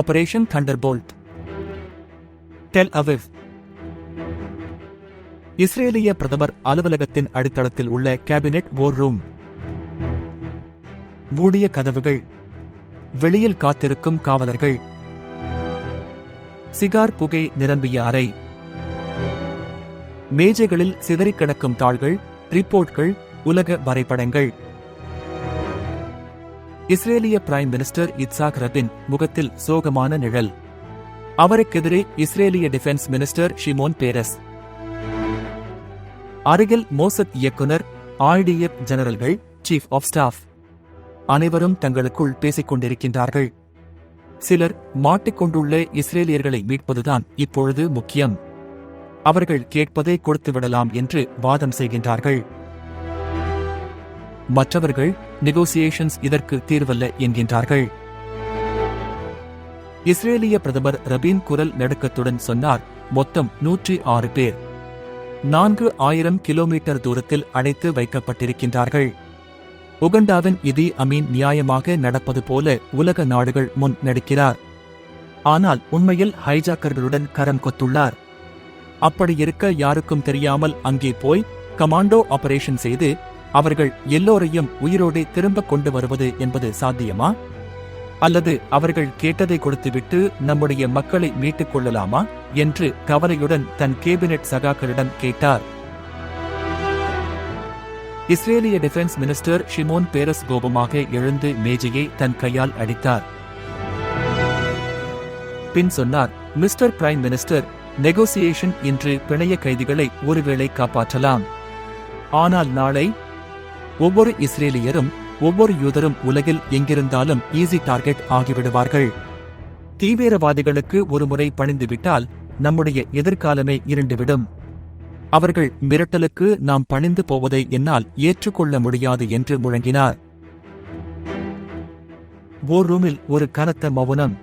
Operation thunderbolt Tel Aviv இஸ்ரேலிய பிரதமர் அலுவலகத்தின் அடித்தளத்தில் உள்ள கேபினெட் ஓர் ரூம் மூடிய கதவுகள். வெளியில் காத்திருக்கும் காவலர்கள். சிகார் புகை நிரம்பிய அறை. மேஜைகளில் சிதறிக் கிடக்கும் தாள்கள் ரிப்போர்ட்கள் உலக வரைபடங்கள். இஸ்ரேலிய பிரைம் மினிஸ்டர் இட்சாக் ரபின் முகத்தில் சோகமான நிழல். அவருக்கெதிரே இஸ்ரேலிய டிஃபென்ஸ் மினிஸ்டர் ஷிமோன் பேரஸ். அருகில் மோசத் இயக்குனர் ஆர்டிஎஃப் ஜெனரல்கள் சீஃப் ஆஃப் ஸ்டாஃப் அனைவரும் தங்களுக்குள் பேசிக் கொண்டிருக்கின்றார்கள் சிலர் மாட்டிக்கொண்டுள்ள இஸ்ரேலியர்களை மீட்பதுதான் இப்பொழுது முக்கியம். அவர்கள் கேட்பதை கொடுத்து விடலாம் என்று வாதம் செய்கின்றார்கள். மற்றவர்கள் நெகோசியேஷன்ஸ் இதற்கு தீர்வல்ல என்கின்றார்கள். இஸ்ரேலிய பிரதமர் ரபீன் குரல் நடுக்கத்துடன் சொன்னார் மொத்தம் நூற்றி ஆறு பேர். நான்கு ஆயிரம் கிலோமீட்டர் தூரத்தில் அடைத்து வைக்கப்பட்டிருக்கின்றார்கள். உகண்டாவின் இதி அமீன் நியாயமாக நடப்பது போல உலக நாடுகள் முன் நடிக்கிறார். ஆனால் உண்மையில் ஹைஜாக்கர்களுடன் கரம் கொத்துள்ளார். அப்படி இருக்க யாருக்கும் தெரியாமல் அங்கே போய் கமாண்டோ ஆபரேஷன் செய்து அவர்கள் எல்லோரையும் உயிரோடு திரும்ப கொண்டு வருவது என்பது சாத்தியமா? அல்லது அவர்கள் கேட்டதை கொடுத்துவிட்டு நம்முடைய மக்களை மீட்டுக் கொள்ளலாமா? என்று கவலையுடன் தன் கேபினெட் சகாக்களிடம் கேட்டார். இஸ்ரேலிய டிஃபென்ஸ் மினிஸ்டர் ஷிமோன் பேரஸ் கோபமாக எழுந்து மேஜையை தன் கையால் அடித்தார். பின் சொன்னார் மிஸ்டர் பிரைம் மினிஸ்டர் நெகோசியேஷன் இன்று பிணைய கைதிகளை ஒருவேளை காப்பாற்றலாம். ஆனால் நாளை ஒவ்வொரு இஸ்ரேலியரும் ஒவ்வொரு யூதரும் உலகில் எங்கிருந்தாலும் ஈஸி டார்கெட் ஆகிவிடுவார்கள். தீவிரவாதிகளுக்கு ஒருமுறை பணிந்துவிட்டால் நம்முடைய எதிர்காலமே இருண்டுவிடும். அவர்கள் மிரட்டலுக்கு நாம் பணிந்து போவதை என்னால் ஏற்றுக்கொள்ள முடியாது என்று முழங்கினார். ஓர் ரூமில் ஒரு கனத்த மௌனம்.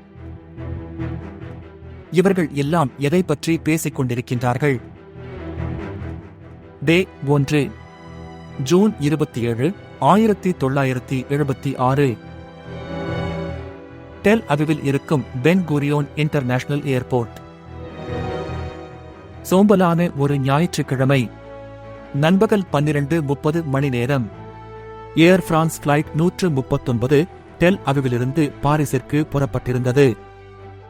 இவர்கள் எல்லாம் எதை பற்றி பேசிக் கொண்டிருக்கின்றார்கள் டே ஒன்று. ஜூன் இருபத்தி ஏழு ஆயிரத்தி தொள்ளாயிரத்தி எழுபத்தி ஆறு. டெல் அவிவில் இருக்கும் பென் குரியோன் இன்டர்நேஷனல் ஏர்போர்ட். சோம்பலான ஒரு ஞாயிற்றுக்கிழமை நண்பகல் பன்னிரண்டு முப்பது மணி நேரம். ஏர் பிரான்ஸ் பிளைட் நூற்று முப்பத்தொன்பது டெல் அவிவிலிருந்து பாரிஸிற்கு புறப்பட்டிருந்தது.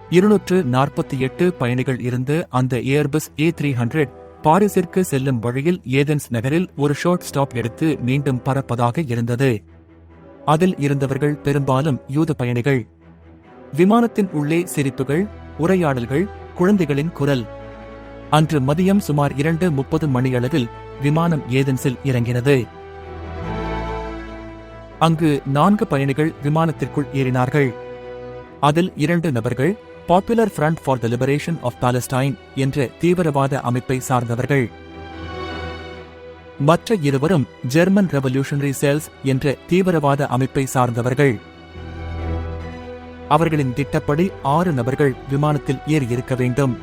இருநூற்று நாற்பத்தி எட்டு பயணிகள் இருந்த அந்த ஏர்பஸ் ஏ த்ரீ ஹண்ட்ரட் பாரிஸிற்கு செல்லும் வழியில் ஏதென்ஸ் நகரில் ஒரு ஷார்ட் ஸ்டாப் எடுத்து மீண்டும் பறப்பதாக இருந்தது. அதில் இருந்தவர்கள் பெரும்பாலும் யூத பயணிகள். விமானத்தின் உள்ளே சிரிப்புகள் உரையாடல்கள் குழந்தைகளின் குரல். அன்று மதியம் சுமார் இரண்டு முப்பது மணியளவில் விமானம் ஏதென்ஸில் இறங்கினது. அங்கு நான்கு பயணிகள் விமானத்திற்குள் ஏறினார்கள். அதில் இரண்டு நபர்கள் popular front for the liberation of Palestine என்ற தீவிரவாத அமைப்பை சார்ந்தவர்கள். மற்ற இருவரும் ஜெர்மன் ரெவல்யூஷனரி செல்ஸ் என்ற தீவிரவாத அமைப்பை சார்ந்தவர்கள். அவர்களின் திட்டப்படி ஆறு நபர்கள் விமானத்தில் ஏறியிருக்க வேண்டும்.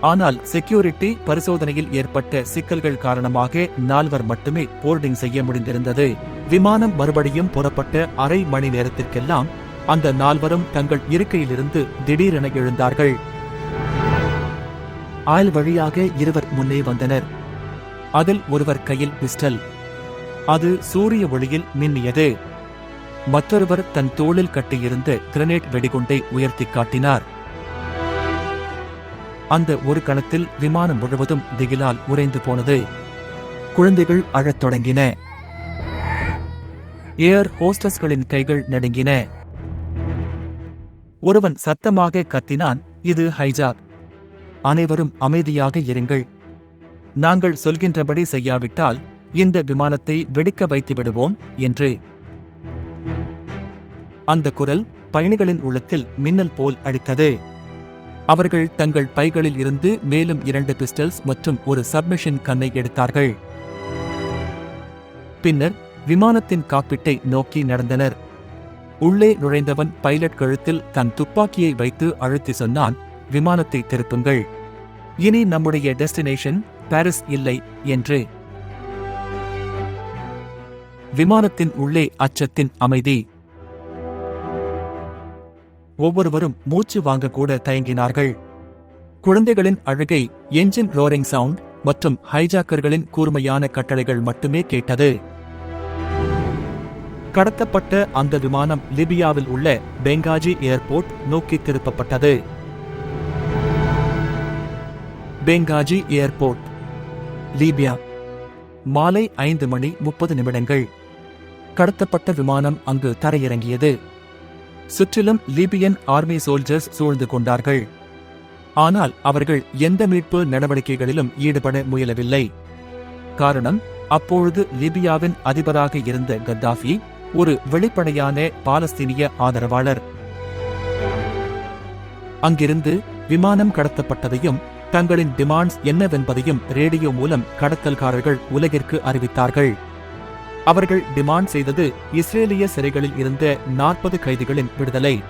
ஆனால் செக்யூரிட்டி பரிசோதனையில் ஏற்பட்ட சிக்கல்கள் காரணமாக நால்வர் மட்டுமே போர்டிங் செய்ய முடிந்திருந்தது. விமானம் மறுபடியும் புறப்பட்ட அரை மணி நேரத்திற்கெல்லாம் அந்த நால்வரும் தங்கள் இருக்கையிலிருந்து திடீரென எழுந்தார்கள். ஆள் வழியாக இருவர் முன்னே வந்தனர். அதில் ஒருவர் கையில் பிஸ்டல். அது சூரிய ஒளியில் மின்னியது. மற்றொருவர் தன் தோளில் கட்டியிருந்த கிரனேட் வெடிகுண்டை உயர்த்தி காட்டினார். அந்த ஒரு கணத்தில் விமானம் முழுவதும் திகிலால் உறைந்து போனது. குழந்தைகள் அழத் தொடங்கின. ஏர் ஹோஸ்டஸ்களின் கைகள் நடுங்கின. ஒருவன் சத்தமாக கத்தினான் இது ஹைஜாக். அனைவரும் அமைதியாக இருங்கள். நாங்கள் சொல்கின்றபடி செய்யாவிட்டால் இந்த விமானத்தை வெடிக்க வைத்து விடுவோம் என்று. அந்த குரல் பயணிகளின் உள்ளத்தில் மின்னல் போல் அடித்தது. அவர்கள் தங்கள் பைகளில் இருந்து மேலும் இரண்டு பிஸ்டல்ஸ் மற்றும் ஒரு சப்மிஷன் கன்னை எடுத்தார்கள். பின்னர் விமானத்தின் காப்பீட்டை நோக்கி நடந்தனர். உள்ளே நுழைந்தவன் பைலட் கழுத்தில் தன் துப்பாக்கியை வைத்து அழுத்தி சொன்னான் விமானத்தை திருப்புங்கள். இனி நம்முடைய டெஸ்டினேஷன் பாரிஸ் இல்லை என்று. விமானத்தின் உள்ளே அச்சத்தின் அமைதி. ஒவ்வொருவரும் மூச்சு வாங்கக்கூட தயங்கினார்கள். குழந்தைகளின் அழுகை என்ஜின் ரோரிங் சவுண்ட் மற்றும் ஹைஜாக்கர்களின் கூர்மையான கட்டளைகள் மட்டுமே கேட்டது. கடத்தப்பட்ட அந்த விமானம் லிபியாவில் உள்ள பெங்காஜி ஏர்போர்ட் நோக்கி திருப்பப்பட்டது. பெங்காஜி ஏர்போர்ட் லீபியா. மாலை ஐந்து மணி முப்பது நிமிடங்கள். கடத்தப்பட்ட விமானம் அங்கு தரையிறங்கியது. சுற்றிலும் லிபியன் ஆர்மி சோல்ஜர்ஸ் சூழ்ந்து கொண்டார்கள். ஆனால் அவர்கள் எந்த மீட்பு நடவடிக்கைகளிலும் ஈடுபட முயலவில்லை. காரணம் அப்பொழுது லிபியாவின் அதிபராக இருந்த கத்தாஃபி ஒரு வெளிப்படையான பாலஸ்தீனிய ஆதரவாளர். அங்கிருந்து விமானம் கடத்தப்பட்டதையும் தங்களின் டிமாண்ட்ஸ் என்னவென்பதையும் ரேடியோ மூலம் கடத்தல்காரர்கள் உலகிற்கு அறிவித்தார்கள். அவர்கள் டிமாண்ட் செய்தது இஸ்ரேலிய சிறைகளில் இருந்த நாற்பது கைதிகளின் விடுதலை.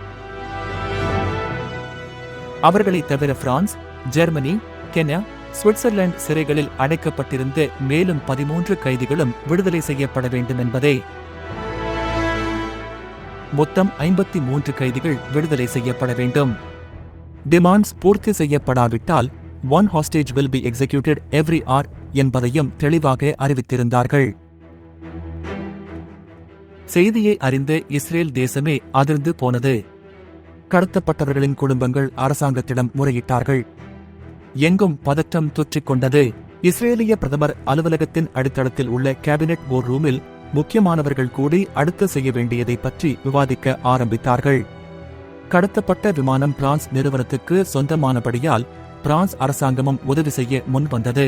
அவர்களை தவிர பிரான்ஸ் ஜெர்மனி கென்யா சுவிட்சர்லாந்து சிறைகளில் அடைக்கப்பட்டிருந்த மேலும் பதிமூன்று கைதிகளும் விடுதலை செய்யப்பட வேண்டும் என்பதே. மொத்தம் ஐம்பத்தி மூன்று கைதிகள் விடுதலை செய்யப்பட வேண்டும். டிமாண்ட்ஸ் பூர்த்தி செய்யப்படாவிட்டால் one hostage will be executed every hour என்பதையும் தெளிவாக அறிவித்திருந்தார்கள். செய்தியை அறிந்த இஸ்ரேல் தேசமே அதிர்ந்து போனது. கடத்தப்பட்டவர்களின் குடும்பங்கள் அரசாங்கத்திடம் முறையிட்டார்கள். எங்கும் பதற்றம் தொற்றிக் கொண்டது. இஸ்ரேலிய பிரதமர் அலுவலகத்தின் அடித்தளத்தில் உள்ள கேபினெட் போர் ரூமில் முக்கியமானவர்கள் கூடி அடுத்த செய்ய வேண்டியதை பற்றி விவாதிக்க ஆரம்பித்தார்கள். கடத்தப்பட்ட விமானம் பிரான்ஸ் நிறுவனத்துக்கு சொந்தமானபடியால் பிரான்ஸ் அரசாங்கமும் உதவி செய்ய முன்வந்தது.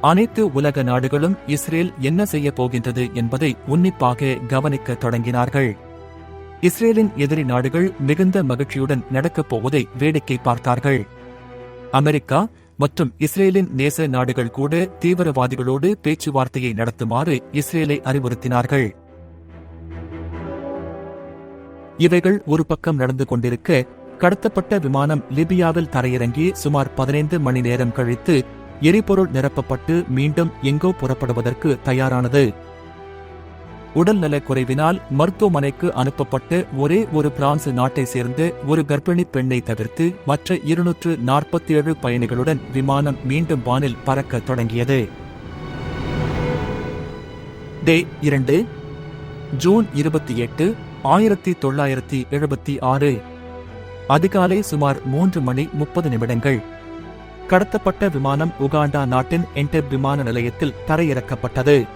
அனைத்து உலக நாடுகளும் இஸ்ரேல் என்ன செய்ய போகின்றது என்பதை உன்னிப்பாக கவனிக்க தொடங்கினார்கள். இஸ்ரேலின் எதிரி நாடுகள் மிகுந்த மகிழ்ச்சியுடன் நடக்கப் போவதை வேடிக்கை பார்த்தார்கள். அமெரிக்கா மற்றும் இஸ்ரேலின் நேச நாடுகள் கூட தீவிரவாதிகளோடு பேச்சுவார்த்தையை நடத்துமாறு இஸ்ரேலை அறிவுறுத்தினார்கள். இவைகள் ஒரு பக்கம் நடந்து கொண்டிருக்க கடத்தப்பட்ட விமானம் லிபியாவில் தரையிறங்கி சுமார் பதினைந்து மணி நேரம் கழித்து எரிபொருள் நிரப்பப்பட்டு மீண்டும் எங்கோ புறப்படுவதற்கு தயாரானது. உடல்நலக் குறைவினால் மருத்துவமனைக்கு அனுப்பப்பட்டு ஒரே ஒரு பிரான்ஸ் நாட்டை சேர்ந்த ஒரு கர்ப்பிணி பெண்ணை தவிர்த்து மற்ற இருநூற்று நாற்பத்தி ஏழு பயணிகளுடன் விமானம் மீண்டும் வானில் பறக்க தொடங்கியது. டே இரண்டு ஜூன் இருபத்தி எட்டு ஆயிரத்தி தொள்ளாயிரத்தி எழுபத்தி ஆறு. அதிகாலை சுமார் மூன்று மணி முப்பது நிமிடங்கள். கடத்தப்பட்ட விமானம் உகாண்டா நாட்டின் என்டெப் விமான நிலையத்தில் தரையிறக்கப்பட்டது.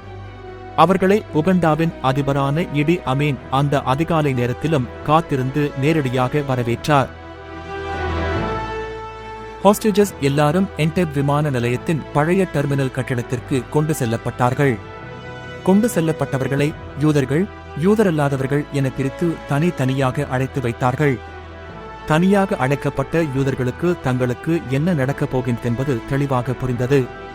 அவர்களை உகண்டாவின் அதிபரான இடி அமீன் அந்த அதிகாலை நேரத்திலும் காத்திருந்து நேரடியாக வரவேற்றார். ஹாஸ்டேஜஸ் எல்லாரும் என்டெப் விமான நிலையத்தின் பழைய டெர்மினல் கட்டிடத்திற்கு கொண்டு செல்லப்பட்டார்கள். கொண்டு செல்லப்பட்டவர்களை யூதர்கள் யூதரல்லாதவர்கள் என பிரித்து தனித்தனியாக அழைத்து வைத்தார்கள். தனியாக அழைக்கப்பட்ட யூதர்களுக்கு தங்களுக்கு என்ன நடக்கப் போகின்றது என்பது தெளிவாக புரிந்தது.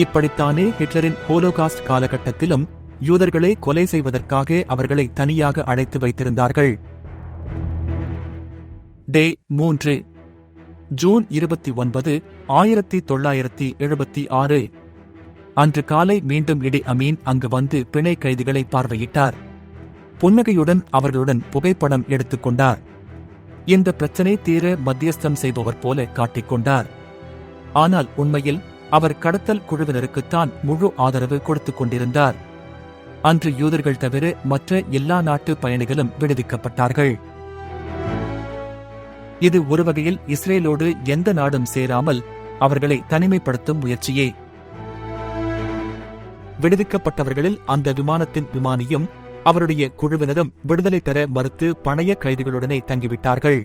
இப்படித்தானே ஹிட்லரின் ஹோலோகாஸ்ட் காலகட்டத்திலும் யூதர்களை கொலை செய்வதற்காக அவர்களை தனியாக அழைத்து வைத்திருந்தார்கள். டே மூன்று. ஜூன் இருபத்தி ஒன்பது ஆயிரத்தி தொள்ளாயிரத்தி எழுபத்தி ஆறு. அன்று காலை மீண்டும் இடி அமீன் அங்கு வந்து பிணை கைதிகளை பார்வையிட்டார். புன்னகையுடன் அவர்களுடன் புகைப்படம் எடுத்துக்கொண்டார் இந்த பிரச்சனை தீர மத்தியஸ்தம் செய்பவர் போல காட்டிக்கொண்டார் ஆனால் உண்மையில் அவர் கடத்தல் குழுவினருக்குத்தான் முழு ஆதரவு கொடுத்துக் கொண்டிருந்தார். அன்று யூதர்கள் தவிர மற்ற எல்லா நாட்டு பயணிகளும் விடுவிக்கப்பட்டார்கள். இது ஒரு வகையில் இஸ்ரேலோடு எந்த நாடும் சேராமல் அவர்களை தனிமைப்படுத்தும் முயற்சியே. விடுவிக்கப்பட்டவர்களில் அந்த விமானத்தின் விமானியும் அவருடைய குழுவினரும் விடுதலை பெற மறுத்து பணைய கைதிகளுடனே தங்கிவிட்டார்கள்.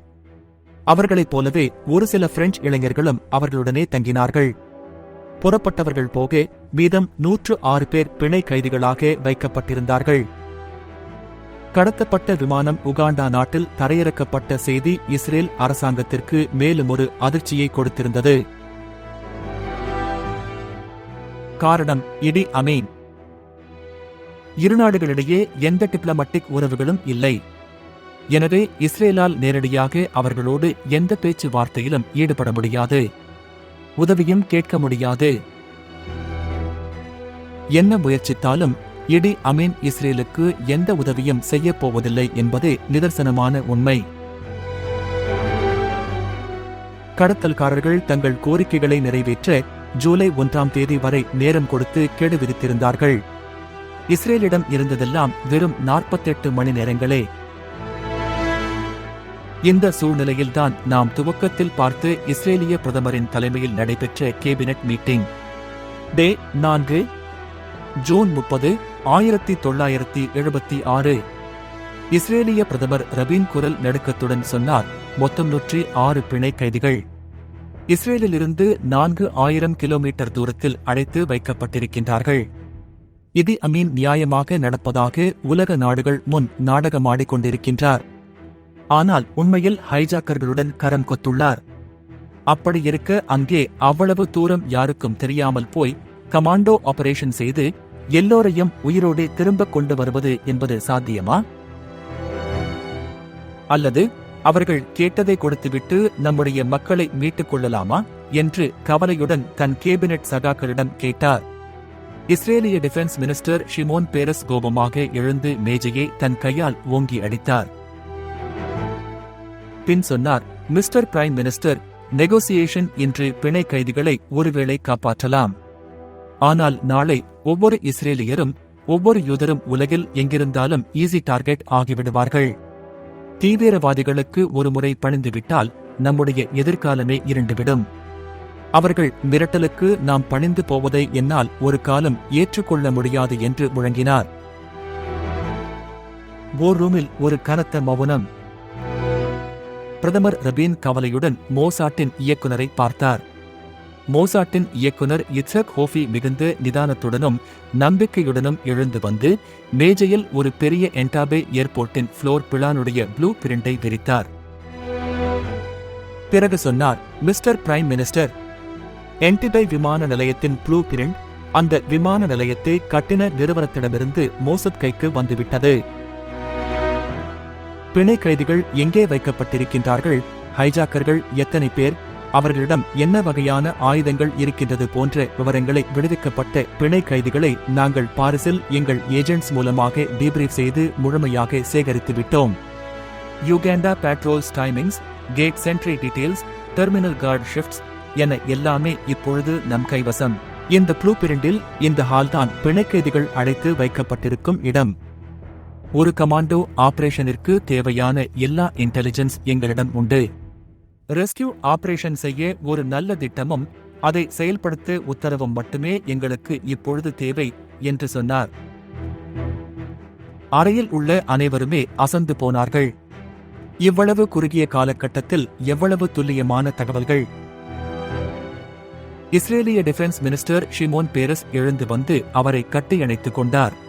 அவர்களைப் போலவே ஒரு சில பிரெஞ்சு இளைஞர்களும் அவர்களுடனே தங்கினார்கள். புறப்பட்டவர்கள் போக மீதம் நூற்று ஆறு பேர் பிணை கைதிகளாக வைக்கப்பட்டிருந்தார்கள். கடத்தப்பட்ட விமானம் உகாண்டா நாட்டில் தரையிறக்கப்பட்ட செய்தி இஸ்ரேல் அரசாங்கத்திற்கு மேலும் ஒரு அதிர்ச்சியை கொடுத்திருந்தது. காரணம் இடி அமீன். இரு நாடுகளிடையே எந்த டிப்ளமட்டிக் உறவுகளும் இல்லை. எனவே இஸ்ரேலால் நேரடியாக அவர்களோடு எந்த பேச்சுவார்த்தையிலும் ஈடுபட முடியாது. உதவியும் கேட்க முடியாது. என்ன முயற்சித்தாலும் இடி அமீன் இஸ்ரேலுக்கு எந்த உதவியும் செய்யப் போவதில்லை என்பதே நிதர்சனமான உண்மை. கடத்தல்காரர்கள் தங்கள் கோரிக்கைகளை நிறைவேற்ற ஜூலை ஒன்றாம் தேதி வரை நேரம் கொடுத்து கெடு விதித்திருந்தார்கள். இஸ்ரேலிடம் இருந்ததெல்லாம் வெறும் நாற்பத்தெட்டு மணி நேரங்களே இந்த சூழ்நிலையில்தான் நாம் துவக்கத்தில் பார்த்து இஸ்ரேலிய பிரதமரின் தலைமையில் நடைபெற்ற கேபினட் மீட்டிங். டே நான்கு ஜூன் முப்பது ஆயிரத்தி தொள்ளாயிரத்தி எழுபத்தி ஆறு. இஸ்ரேலிய பிரதமர் ரபீன் குரல் நடுக்கத்துடன் சொன்னார். மொத்தம் நூற்றி ஆறு பிணை கைதிகள். இஸ்ரேலிலிருந்து நான்கு ஆயிரம் கிலோமீட்டர் தூரத்தில் அழைத்து வைக்கப்பட்டிருக்கின்றார்கள். இது அமீன் நியாயமாக நடப்பதாக உலக நாடுகள் முன் நாடகமாடிக்கொண்டிருக்கின்றார். ஆனால் உண்மையில் ஹைஜாக்கர்களுடன் கரம் கொத்துள்ளார். அப்படி இருக்க அங்கே அவ்வளவு தூரம் யாருக்கும் தெரியாமல் போய் கமாண்டோ ஆபரேஷன் செய்து எல்லோரையும் உயிரோடு திரும்ப கொண்டு வருவது என்பது சாத்தியமா? அல்லது அவர்கள் கேட்டதை கொடுத்துவிட்டு நம்முடைய மக்களை மீட்டுக் கொள்ளலாமா? என்று கவலையுடன் தன் கேபினெட் சகாக்களிடம் கேட்டார். இஸ்ரேலிய டிஃபென்ஸ் மினிஸ்டர் ஷிமோன் பேரஸ் கோபமாக எழுந்து மேஜையை தன் கையால் ஓங்கி அடித்தார். பின் சொன்னார் மிஸ்டர் பிரைம் மினிஸ்டர் நெகோசியேஷன் இன்று பிணை கைதிகளை ஒருவேளை காப்பாற்றலாம். ஆனால் நாளை ஒவ்வொரு இஸ்ரேலியரும் ஒவ்வொரு யூதரும் உலகில் எங்கிருந்தாலும் ஈஸி டார்கெட் ஆகிவிடுவார்கள். தீவிரவாதிகளுக்கு ஒருமுறை பணிந்துவிட்டால் நம்முடைய எதிர்காலமே இருண்டுவிடும். அவர்கள் மிரட்டலுக்கு நாம் பணிந்து போவதை என்னால் ஒரு காலம் ஏற்றுக்கொள்ள முடியாது என்று முழங்கினார். ஓர் ரூமில் ஒரு கனத்த மௌனம். பிரதமர் ரபீன் கவலையுடன் மோசாட்டின் இயக்குனரை பார்த்தார். மோசாட்டின் இயக்குனர் இட்சக் ஹோஃபி மிகுந்த நிதானத்துடனும் நம்பிக்கையுடனும் எழுந்து வந்து மேஜையில் ஒரு பெரிய என்டாபே ஏர்போர்ட்டின் ஃப்ளோர் பிளானுடைய ப்ளூ பிரிண்டை விரித்தார். பிறகு சொன்னார் மிஸ்டர் பிரைம் மினிஸ்டர் என்டிபை விமான நிலையத்தின் ப்ளூ பிரிண்ட் அந்த விமான நிலையத்தை கட்டின நிறுவனத்திடமிருந்து மோசத் கைக்கு வந்துவிட்டது. பிணை கைதிகள் எங்கே வைக்கப்பட்டிருக்கின்றார்கள்? ஹைஜாக்கர்கள் எத்தனை பேர்? அவர்களிடம் என்ன வகையான ஆயுதங்கள் இருக்கின்றது போன்ற விவரங்களை விடுவிக்கப்பட்ட பிணை கைதிகளை நாங்கள் பாரிஸில் எங்கள் ஏஜென்ட்ஸ் மூலமாக டீப்ரீஃப் செய்து முழுமையாக சேகரித்து விட்டோம். Uganda patrols timings gate sentry details terminal guard shifts என எல்லாமே இப்பொழுது நம் கைவசம். இந்த ப்ளூ பிரிண்டில் இந்த ஹால்தான் பிணைக்கைதிகள் அழைத்து வைக்கப்பட்டிருக்கும் இடம். ஒரு கமாண்டோ ஆபரேஷனிற்கு தேவையான எல்லா இன்டெலிஜென்ஸ் எங்களிடம் உண்டு. ரெஸ்கியூ ஆபரேஷன் செய்ய ஒரு நல்ல திட்டமும் அதை செயல்படுத்த உத்தரவும் மட்டுமே எங்களுக்கு இப்பொழுது தேவை என்று சொன்னார். அறையில் உள்ள அனைவருமே அசந்து போனார்கள். இவ்வளவு குறுகிய காலகட்டத்தில் எவ்வளவு துல்லியமான தகவல்கள். இஸ்ரேலிய டிஃபென்ஸ் மினிஸ்டர் ஷிமோன் பேரஸ் எழுந்து வந்து அவரை கட்டியணைத்துக் கொண்டார்.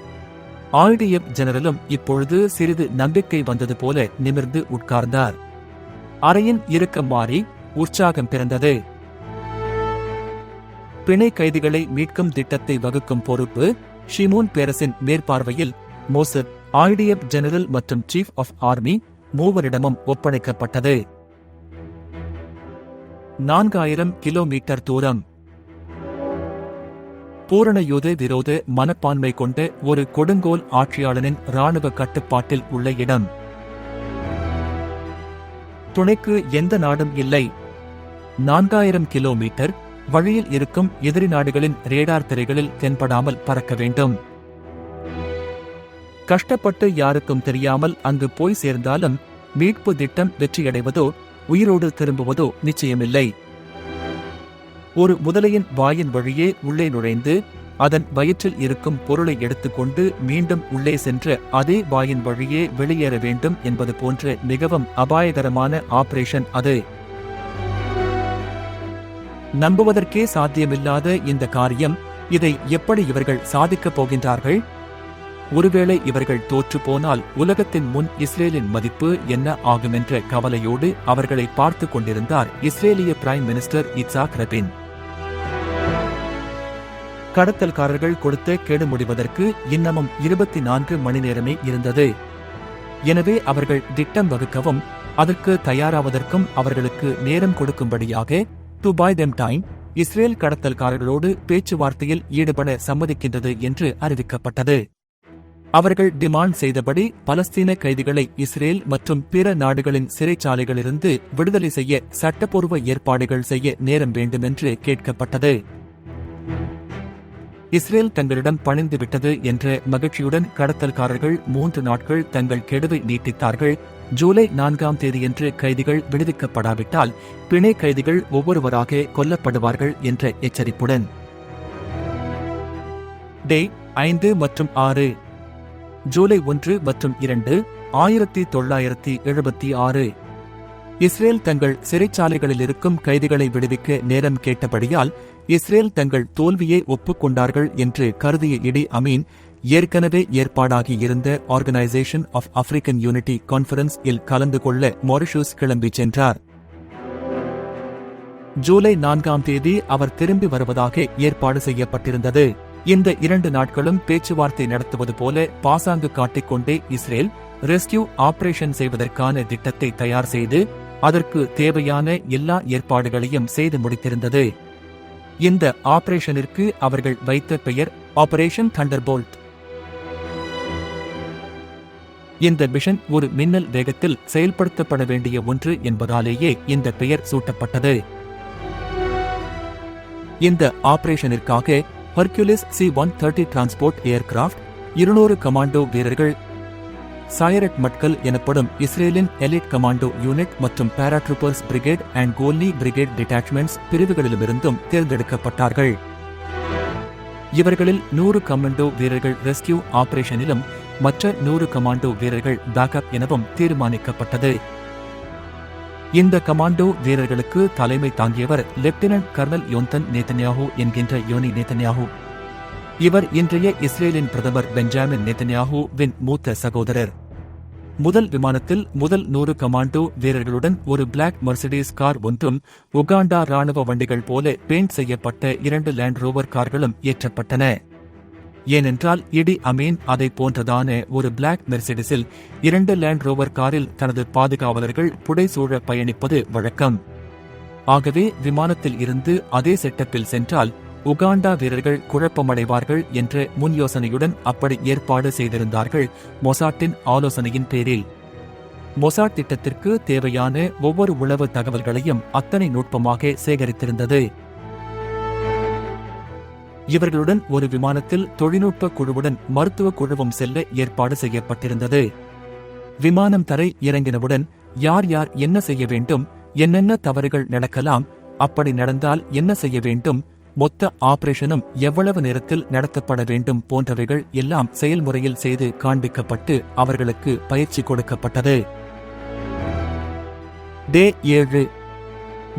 ஆர்டிஎஃப் ஜெனரலும் இப்பொழுது சிறிது நம்பிக்கை வந்தது போல நிமிர்ந்து உட்கார்ந்தார். அறையின் இறுக்கம் மாறி உற்சாகம் பிறந்தது. பிணை கைதிகளை மீட்கும் திட்டத்தை வகுக்கும் பொறுப்பு ஷிமோன் பேரசின் மேற்பார்வையில் மோசத் ஐடிஎஃப் ஜெனரல் மற்றும் சீஃப் ஆஃப் ஆர்மி மூவரிடமும் ஒப்படைக்கப்பட்டது. நான்காயிரம் கிலோமீட்டர் தூரம். பூரண யுத விரோத மனப்பான்மை கொண்ட ஒரு கொடுங்கோல் ஆட்சியாளனின் இராணுவ கட்டுப்பாட்டில் உள்ள இடம். துணைக்கு எந்த நாடும் இல்லை. நான்காயிரம் கிலோமீட்டர் வழியில் இருக்கும் எதிரி நாடுகளின் ரேடார் திரைகளில் தென்படாமல் பறக்க வேண்டும். கஷ்டப்பட்டு யாருக்கும் தெரியாமல் அங்கு போய் சேர்ந்தாலும் மீட்பு திட்டம் வெற்றியடைவதோ உயிரோடு திரும்புவதோ நிச்சயமில்லை. ஒரு முதலையின் வாயின் வழியே உள்ளே நுழைந்து அதன் வயிற்றில் இருக்கும் பொருளை எடுத்துக்கொண்டு மீண்டும் உள்ளே சென்று அதே வாயின் வழியே வெளியேற வேண்டும் என்பது போன்ற மிகவும் அபாயகரமான ஆபரேஷன் அது. நம்புவதற்கே சாத்தியமில்லாத இந்த காரியம் இதை எப்படி இவர்கள் சாதிக்கப் போகின்றார்கள்? ஒருவேளை இவர்கள் தோற்று போனால் உலகத்தின் முன் இஸ்ரேலின் மதிப்பு என்ன ஆகுமென்ற கவலையோடு அவர்களை பார்த்து கொண்டிருந்தார் இஸ்ரேலிய பிரைம் மினிஸ்டர் இட்சாக் ரபின். கடத்தல்காரர்கள் கொடுத்த கேடு முடிவதற்கு இன்னமும் இருபத்தி நான்கு மணி நேரமே இருந்தது. எனவே அவர்கள் திட்டம் வகுக்கவும் அதற்கு தயாராவதற்கும் அவர்களுக்கு நேரம் கொடுக்கும்படியாக to buy them time Israel கடத்தல்காரர்களோடு பேச்சுவார்த்தையில் ஈடுபட சம்மதிக்கின்றது என்று அறிவிக்கப்பட்டது. அவர்கள் டிமாண்ட் செய்தபடி பலஸ்தீன கைதிகளை இஸ்ரேல் மற்றும் பிற நாடுகளின் சிறைச்சாலைகளிலிருந்து விடுதலை செய்ய சட்டப்பூர்வ ஏற்பாடுகள் செய்ய நேரம் வேண்டுமென்று கேட்கப்பட்டது. இஸ்ரேல் தங்களிடம் பணிந்து விட்டது என்ற மகிழ்ச்சியுடன் கடத்தல்காரர்கள் மூன்று நாட்கள் தங்கள் கெடுவை நீட்டித்தார்கள். ஜூலை நான்காம் தேதியன்று கைதிகள் விடுவிக்கப்படாவிட்டால் பிணை கைதிகள் ஒவ்வொருவராக கொல்லப்படுவார்கள் என்ற எச்சரிப்புடன். டே ஐந்து மற்றும் ஆறு ஜூலை ஒன்று மற்றும் இரண்டு ஆயிரத்தி தொள்ளாயிரத்தி எழுபத்தி ஆறு. இஸ்ரேல் தங்கள் சிறைச்சாலைகளில் இருக்கும் கைதிகளை விடுவிக்க நேரம் கேட்டபடியால் இஸ்ரேல் தங்கள் தோல்வியை ஒப்புக்கொண்டார்கள் என்று கருதிய இடி அமீன் ஏற்கனவே ஏற்பாடாகி இருந்த organisation of African unity conference இல் கலந்து கொள்ள மொரிஷூஸ் கிளம்பி சென்றார். ஜூலை நான்காம் தேதி அவர் திரும்பி வருவதாக ஏற்பாடு செய்யப்பட்டிருந்தது. இந்த இரண்டு நாட்களும் பேச்சுவார்த்தை நடத்துவது போல பாசாங்கு காட்டிக்கொண்டே இஸ்ரேல் ரெஸ்கியூ ஆபரேஷன் செய்வதற்கான திட்டத்தை தயார் செய்து அதற்கு தேவையான எல்லா ஏற்பாடுகளையும் செய்து முடித்திருந்தது. இந்த ஆபரேஷனிற்கு அவர்கள் வைத்த பெயர் ஆபரேஷன் தண்டர்போல்ட். இந்த மிஷன் ஒரு மின்னல் வேகத்தில் செயல்படுத்தப்பட வேண்டிய ஒன்று என்பதாலேயே இந்த பெயர் சூட்டப்பட்டது. இந்த ஆபரேஷனிற்காக Hercules C one thirty transport aircraft இருநூறு கமாண்டோ வீரர்கள் சாயரட் மட்கல் எனப்படும் இஸ்ரேலின் எலிட் கமாண்டோ யூனிட் மற்றும் paratroopers brigade and Golani brigade detachments பிரிவுகளிலிருந்தும் தேர்ந்தெடுக்கப்பட்டார்கள். இவர்களில் நூறு கமாண்டோ வீரர்கள் ரெஸ்கியூ ஆபரேஷனிலும் மற்ற நூறு கமாண்டோ வீரர்கள் பேக்கப் எனவும் தீர்மானிக்கப்பட்டது. இந்த கமாண்டோ வீரர்களுக்கு தலைமை தாங்கியவர் லெப்டினன்ட் கர்னல் யோந்தன் நேதன்யாஹூ என்கின்ற யோனி நேத்தன்யாகு இவர் இன்றைய இஸ்ரேலின் பிரதமர் பெஞ்சாமின் நேதன்யாஹூ வின் மூத்த சகோதரர். முதல் விமானத்தில் முதல் நூறு கமாண்டோ வீரர்களுடன் ஒரு பிளாக் மர்சிடிஸ் கார் ஒன்றும் உகாண்டா ராணுவ வண்டிகள் போல பெயிண்ட் செய்யப்பட்ட இரண்டு லேண்ட் ரோவர் கார்களும் ஏற்றப்பட்டன. ஏனென்றால் இடி அமீன் அதை போன்றதான ஒரு பிளாக் மெர்சிடிஸில் இரண்டு லேண்ட் ரோவர் காரில் தனது பாதுகாவலர்கள் புடைசூழ பயணிப்பது வழக்கம். ஆகவே விமானத்தில் இருந்து அதே செட்டப்பில் சென்றால் உகாண்டா வீரர்கள் குழப்பமடைவார்கள் என்ற முன் யோசனையுடன் அப்படி ஏற்பாடு செய்திருந்தார்கள் மொசாட்டின் ஆலோசனையின் பேரில். மொசாட் திட்டத்திற்கு தேவையான ஒவ்வொரு உளவு தகவல்களையும் அத்தனை நுட்பமாக சேகரித்திருந்தது. இவர்களுடன் ஒரு விமானத்தில் தொழில்நுட்ப குழுவுடன் மருத்துவ குழுவும் செல்ல ஏற்பாடு செய்யப்பட்டிருந்தது. விமானம் தரை இறங்கினவுடன் யார் யார் என்ன செய்ய வேண்டும் என்னென்ன தவறுகள் நடக்கலாம் அப்படி நடந்தால் என்ன செய்ய வேண்டும் மொத்த ஆபரேஷனும் எவ்வளவு நேரத்தில் நடத்தப்பட வேண்டும் போன்றவைகள் எல்லாம் செயல்முறையில் செய்து காண்பிக்கப்பட்டு அவர்களுக்கு பயிற்சி கொடுக்கப்பட்டது. டே ஏழு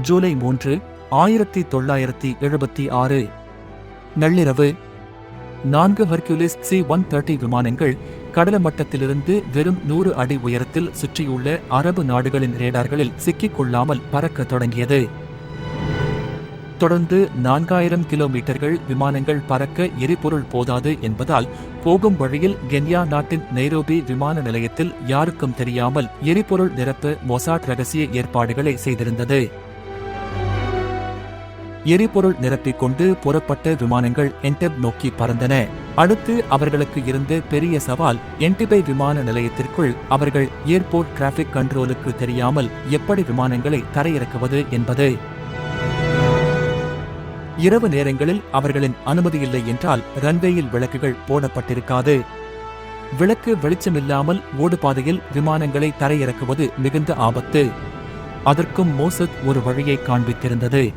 ஜூலை மூன்று ஆயிரத்தி தொள்ளாயிரத்தி எழுபத்தி ஆறு. நள்ளிரவு நான்கு ஹர்குலிஸ் சி ஒன் தேர்ட்டி விமானங்கள் கடல மட்டத்திலிருந்து வெறும் நூறு அடி உயரத்தில் சுற்றியுள்ள அரபு நாடுகளின் ரேடார்களில் சிக்கிக் கொள்ளாமல் பறக்க தொடங்கியது. தொடர்ந்து நான்காயிரம் கிலோமீட்டர்கள் விமானங்கள் பறக்க எரிபொருள் போதாது என்பதால் போகும் வழியில் கென்யா நாட்டின் நைரோபி விமான நிலையத்தில் யாருக்கும் தெரியாமல் எரிபொருள் நிரப்ப மொசாட் ரகசிய ஏற்பாடுகளை செய்திருந்தது. எரிபொருள் நிரப்பிக் கொண்டு புறப்பட்ட விமானங்கள் என்டெப் நோக்கி பறந்தன. அடுத்து அவர்களுக்கு இருந்த பெரிய சவால் என்டிபை விமான நிலையத்திற்குள் அவர்கள் ஏர்போர்ட் டிராபிக் கண்ட்ரோலுக்கு தெரியாமல் எப்படி விமானங்களை தரையிறக்குவது என்பது. இரவு நேரங்களில் அவர்களின் அனுமதியில்லை என்றால் ரன்வேயில் விளக்குகள் போடப்பட்டிருக்காது. விளக்கு வெளிச்சமில்லாமல் ஓடுபாதையில் விமானங்களை தரையிறக்குவது மிகுந்த ஆபத்து. அதற்கும் மோசத் ஒரு வழியை காண்பித்திருந்தது.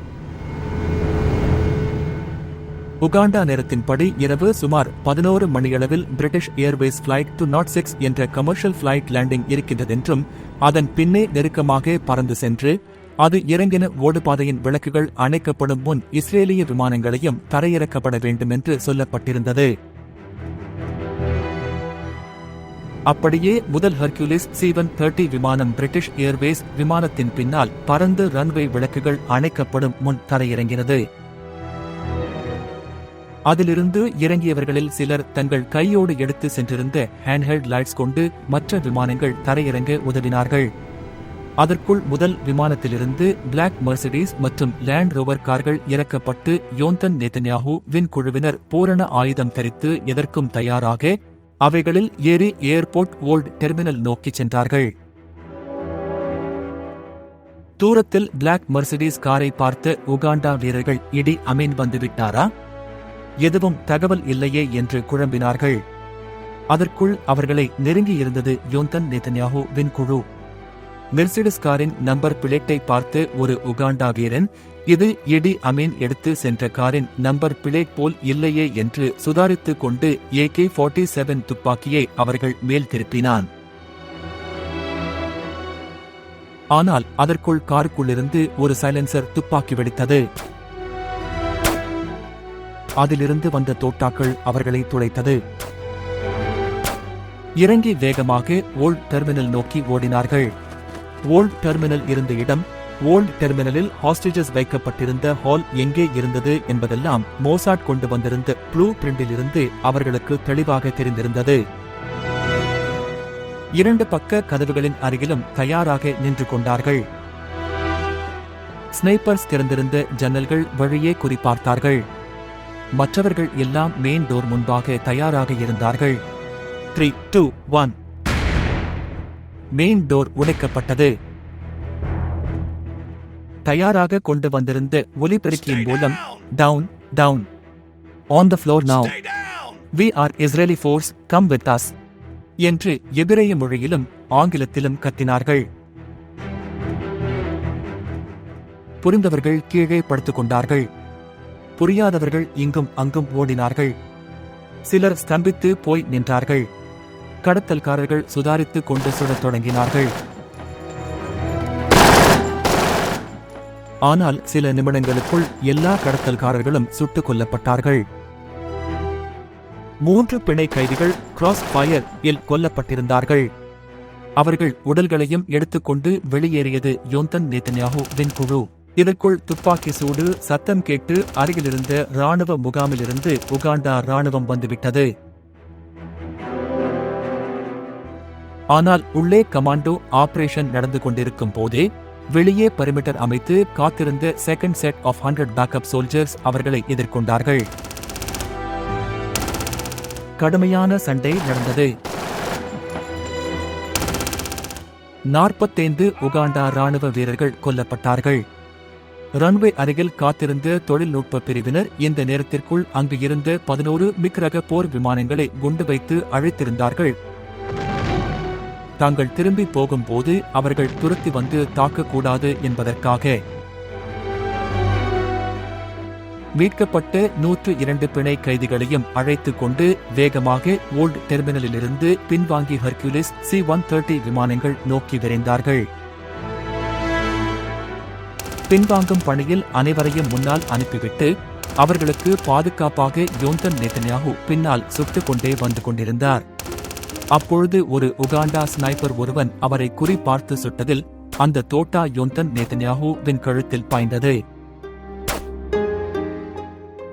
உகாண்டா நேரத்தின்படி இரவு சுமார் பதினோரு மணியளவில் British Airways flight two nought six என்ற கமர்ஷியல் பிளைட் லேண்டிங் இருக்கின்றதென்றும் அதன் பின்னே நெருக்கமாக பறந்து சென்று அது இறங்கின ஓடுபாதையின் விளக்குகள் அணைக்கப்படும் முன் இஸ்ரேலிய விமானங்களையும் தரையிறக்கப்பட வேண்டும் என்று சொல்லப்பட்டிருந்தது. அப்படியே முதல் ஹர்குலிஸ் சீவன் தேர்ட்டி விமானம் பிரிட்டிஷ் ஏர்வேஸ் விமானத்தின் பின்னால் பறந்து ரன்வே விளக்குகள் அணைக்கப்படும் முன் தரையிறங்கினது அதிலிருந்து இறங்கியவர்களில் சிலர் தங்கள் கையோடு எடுத்து சென்றிருந்த ஹேண்ட்ஹெல்ட் லைட்ஸ் கொண்டு மற்ற விமானங்கள் தரையிறங்க உதவினார்கள். அதற்குள் முதல் விமானத்திலிருந்து பிளாக் மெர்சிடிஸ் மற்றும் லேண்ட் ரோவர் கார்கள் இறக்கப்பட்டு யோந்தன் நேதன்யாஹூ வின் குழுவினர் பூரண ஆயுதம் தரித்து எதற்கும் தயாராக அவைகளில் ஏறி ஏர்போர்ட் ஓல்ட் டெர்மினல் நோக்கிச் சென்றார்கள். தூரத்தில் பிளாக் மெர்சிடிஸ் காரை பார்த்த உகாண்டா வீரர்கள் இடி அமீன் வந்துவிட்டாரா? எதுவும் தகவல் இல்லையே என்று குழம்பினார்கள். அதற்குள் அவர்களை நெருங்கியிருந்தது யோந்தன் நெதன்யாஹூ வின் குழு. மெர்சிடிஸ் காரின் நம்பர் பிளேட்டை பார்த்து ஒரு உகாண்டா வீரன் இது இடி அமீன் எடுத்து சென்ற காரின் நம்பர் பிளேட் போல் இல்லையே என்று சுதாரித்துக் கொண்டு ஏகே ஃபார்ட்டி செவன் துப்பாக்கியை அவர்கள் மேல் திருப்பினான். ஆனால் அதற்குள் காருக்குள்ளிருந்து ஒரு சைலன்சர் துப்பாக்கி வெடித்தது. அதிலிருந்து வந்த தோட்டாக்கள் அவர்களை துளைத்தது. இறங்கி வேகமாக ஓல்ட் டெர்மினல் நோக்கி ஓடினார்கள். ஓல்ட் டெர்மினல் இருந்த இடம் ஓல்ட் டெர்மினலில் ஹாஸ்டேஜஸ் வைக்கப்பட்டிருந்த ஹால் எங்கே இருந்தது என்பதெல்லாம் மோசாட் கொண்டு வந்திருந்த ப்ளூ பிரிண்டிலிருந்து அவர்களுக்கு தெளிவாக தெரிந்திருந்தது. இரண்டு பக்க கதவுகளின் அருகிலும் தயாராக நின்று கொண்டார்கள். ஸ்னைப்பர்ஸ் திறந்திருந்த ஜன்னல்கள் வழியே குறிப்பார்த்தார்கள் மற்றவர்கள் எல்லாம் மெயின் டோர் முன்பாக தயாராக இருந்தார்கள். Three two one main door உடைக்கப்பட்டது. தயாராக கொண்டு வந்திருந்த ஒலிபெருக்கியின் மூலம் down down on the floor now we are Israeli force come with us என்று எபிரேய மொழியிலும் ஆங்கிலத்திலும் கத்தினார்கள். புரிந்தவர்கள் கீழே படுத்துக் கொண்டார்கள். புரியாதவர்கள் இங்கும் அங்கும் ஓடினார்கள். சிலர் ஸ்தம்பித்து போய் நின்றார்கள். கடத்தல்காரர்கள் சுதாரித்துக் கொண்டு சுடத் தொடங்கினார்கள். ஆனால் சில நிமிடங்களுக்குள் எல்லா கடத்தல்காரர்களும் சுட்டுக் கொல்லப்பட்டார்கள். மூன்று பிணை கைதிகள் கிராஸ் ஃபயர் இல் கொல்லப்பட்டிருந்தார்கள். அவர்கள் உடல்களையும் எடுத்துக்கொண்டு வெளியேறியது யோந்தன் நேத்தன்யாஹூ குழு. இதற்குள் துப்பாக்கி சூடு சத்தம் கேட்டு அருகிலிருந்த ராணுவ முகாமிலிருந்து உகாண்டா ராணுவம் வந்துவிட்டது. ஆனால் உள்ளே கமாண்டோ ஆபரேஷன் நடந்து கொண்டிருக்கும் போதே வெளியே பரிமிட்டர் அமைத்து காத்திருந்த second set of hundred backup soldiers அவர்களை எதிர்கொண்டார்கள். கடுமையான சண்டை நடந்தது. நாற்பத்தைந்து உகாண்டா ராணுவ வீரர்கள் கொல்லப்பட்டார்கள். ரன்வே அருகில் காத்திருந்த தொழில்நுட்ப பிரிவினர் இந்த நேரத்திற்குள் அங்கு இருந்த பதினோரு மிக்ரக போர் விமானங்களை குண்டு வைத்து அழைத்திருந்தார்கள். தாங்கள் திரும்பி போகும்போது அவர்கள் துரத்தி வந்து தாக்கக்கூடாது என்பதற்காக. மீட்கப்பட்ட நூற்று இரண்டு பிணை கைதிகளையும் அழைத்து கொண்டு வேகமாக ஓல்ட் டெர்மினலிலிருந்து பின்வாங்கி ஹர்குலிஸ் சி ஒன் தேர்ட்டி விமானங்கள் நோக்கி விரைந்தார்கள். பின்வாங்கும் பணியில் அனைவரையும் முன்னால் அனுப்பிவிட்டு அவர்களுக்கு பாதுகாப்பாக யோந்தன் நேதன்யாகு பின்னால் சுட்டுக் கொண்டே வந்து கொண்டிருந்தார். அப்பொழுது ஒரு உகாண்டா ஸ்னைப்பர் ஒருவன் அவரை குறிபார்த்து சுட்டதில் அந்த தோட்டா யோந்தன் நேதன்யாகுவின் கழுத்தில் பாய்ந்தது.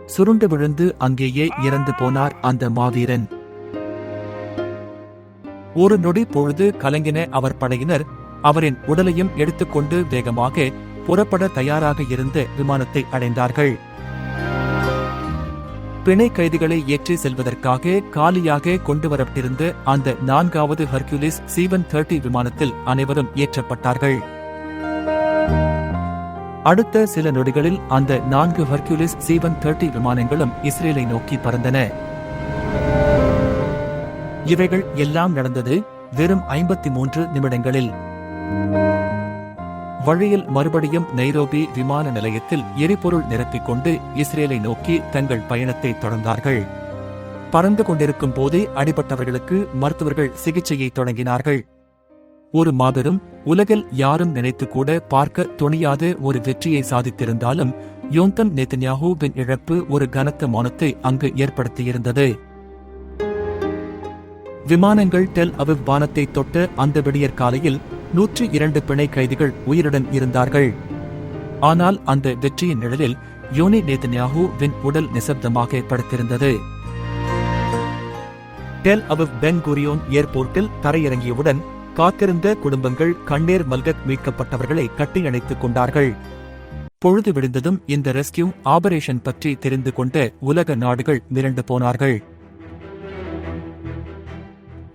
சுருண்டு விழுந்து அங்கேயே இறந்து போனார் அந்த மாவீரன். ஒரு நொடி பொழுது கலங்கின அவர் படையினர் அவரின் உடலையும் எடுத்துக்கொண்டு வேகமாக புறப்பட தயாராக இருந்த விமானத்தை அடைந்தார்கள். பிணை கைதிகளை ஏற்றி செல்வதற்காக காலியாக கொண்டுவரப்பட்டிருந்த அந்த நான்காவது ஹர்குலிஸ் சீவன் தேர்ட்டி விமானத்தில் அனைவரும் ஏற்றப்பட்டார்கள். அடுத்த சில நொடிகளில் அந்த நான்கு ஹர்குலிஸ் சீவன் தேர்ட்டி விமானங்களும் இஸ்ரேலை நோக்கி பறந்தன. இவைகள் எல்லாம் நடந்தது வெறும் ஐம்பத்தி மூன்று நிமிடங்களில். வழியில் மறுபடியும் நைரோபி விமான நிலையத்தில் எரிபொருள் நிரப்பிக் கொண்டு இஸ்ரேலை நோக்கி தங்கள் பயணத்தை தொடர்ந்தார்கள். பறந்து கொண்டிருக்கும் போதே அடிபட்டவர்களுக்கு மருத்துவர்கள் சிகிச்சையை தொடங்கினார்கள். ஒரு மாபெரும் உலகில் யாரும் நினைத்து கூட பார்க்க துணியாத ஒரு வெற்றியை சாதித்திருந்தாலும் யோந்தன் நெத்தன்யாஹூவின் இழப்பு ஒரு கனத்த மௌனத்தை அங்கு ஏற்படுத்தியிருந்தது. விமானங்கள் டெல் அவிவ் வானத்தை தொட்ட அந்த விடியற் காலையில் நூற்றி இரண்டு பிணை கைதிகள் உயிருடன் இருந்தார்கள். ஆனால் அந்த வெற்றியின் நிழலில் யோனி நேதன்யாஹூ வின் உடல் நிசப்தமாக படுத்திருந்தது டெல் அவிவ் பென் குரியோன் ஏர்போர்ட்டில் தரையிறங்கியவுடன் காத்திருந்த குடும்பங்கள் கண்ணீர் மல்கத் மீட்கப்பட்டவர்களை கட்டியணைத்துக் கொண்டார்கள். பொழுது விழுந்ததும் இந்த ரெஸ்கியூ ஆபரேஷன் பற்றி தெரிந்து கொண்ட உலக நாடுகள் மிரண்டு போனார்கள்.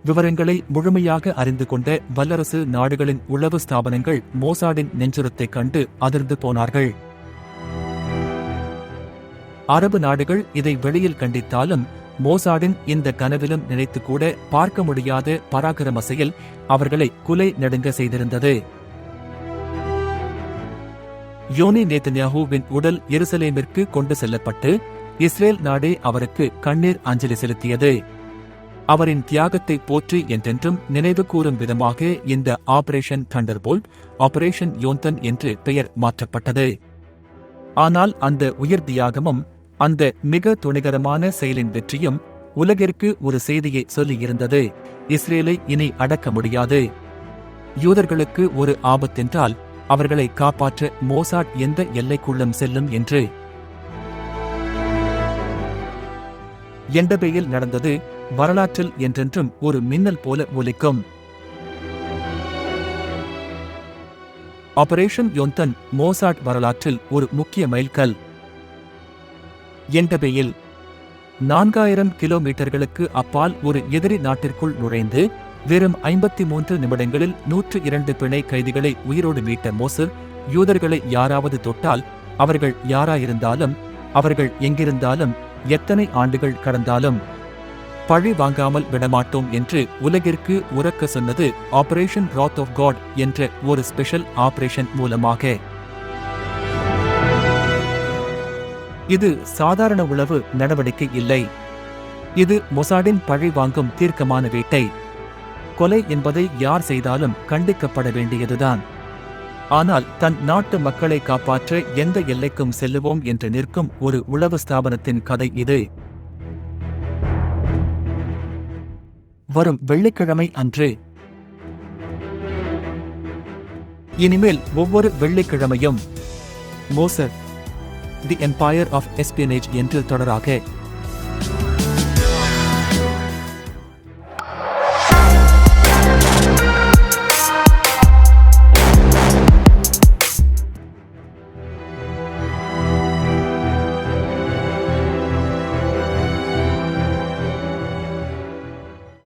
விவரங்களை முழுமையாக அறிந்து கொண்ட வல்லரசு நாடுகளின் உளவு ஸ்தாபனங்கள் மோசாடின் நெஞ்சுரத்தை கண்டு அதிர்ந்து போனார்கள். அரபு நாடுகள் இதை வெளியில் கண்டித்தாலும் மோசாடின் இந்த கனவிலும் நினைத்து கூட பார்க்க முடியாத பராக்கிரம செயல் அவர்களை குலை நடுங்க செய்திருந்தது. யோனி நேத்தன்யாஹூவின் உடல் எருசலேமிற்கு கொண்டு செல்லப்பட்டு இஸ்ரேல் நாடே அவருக்கு கண்ணீர் அஞ்சலி செலுத்தியது. அவரின் தியாகத்தை போற்றி என்றென்றும் நினைவு கூறும் விதமாக இந்த ஆபரேஷன் தண்டர்போல்ட் ஆபரேஷன் யோந்தன் என்று பெயர் மாற்றப்பட்டது. ஆனால் அந்த உயர் தியாகமும் அந்த மிக துணிகரமான செயலின் வெற்றியும் உலகிற்கு ஒரு செய்தியை சொல்லியிருந்தது. இஸ்ரேலை இனி அடக்க முடியாது. யூதர்களுக்கு ஒரு ஆபத்தென்றால் அவர்களை காப்பாற்ற மோசாட் எந்த எல்லைக்குள்ளும் செல்லும் என்று. எண்டபேயில் நடந்தது வரலாற்றில் என்றென்றும் ஒரு மின்னல் போல ஒலிக்கும். ஆபரேஷன் யோந்தன் மோசாட் வரலாற்றில் ஒரு முக்கிய மைல்கல். என்டபேயில் நான்காயிரம் கிலோமீட்டர்களுக்கு அப்பால் ஒரு எதிரி நாட்டிற்குள் நுழைந்து வெறும் ஐம்பத்தி மூன்று நிமிடங்களில் நூற்று இரண்டு பிணை கைதிகளை உயிரோடு மீட்ட மோசர் யூதர்களை யாராவது தொட்டால் அவர்கள் யாராயிருந்தாலும் அவர்கள் எங்கிருந்தாலும் எத்தனை ஆண்டுகள் கடந்தாலும். பழி வாங்காமல் விடமாட்டோம் என்று உலகிற்கு உறக்க சொன்னது ஆபரேஷன் ராத் ஆஃப் காட் என்ற ஒரு ஸ்பெஷல் ஆபரேஷன் மூலமாக. இது சாதாரண உளவு நடவடிக்கை இல்லை. இது மொசாடின் பழி வாங்கும் தீர்க்கமான வேட்டை. கொலை என்பதை யார் செய்தாலும் கண்டிக்கப்பட வேண்டியதுதான். ஆனால் தன் நாட்டு மக்களை காப்பாற்ற எந்த எல்லைக்கும் செல்லுவோம் என்று நிற்கும் ஒரு உளவு ஸ்தாபனத்தின் கதை இது. வரும் வெள்ளிக்கிழமை அன்று. இனிமேல் ஒவ்வொரு வெள்ளிக்கிழமையும் Mossad the empire of espionage என்று தொடராக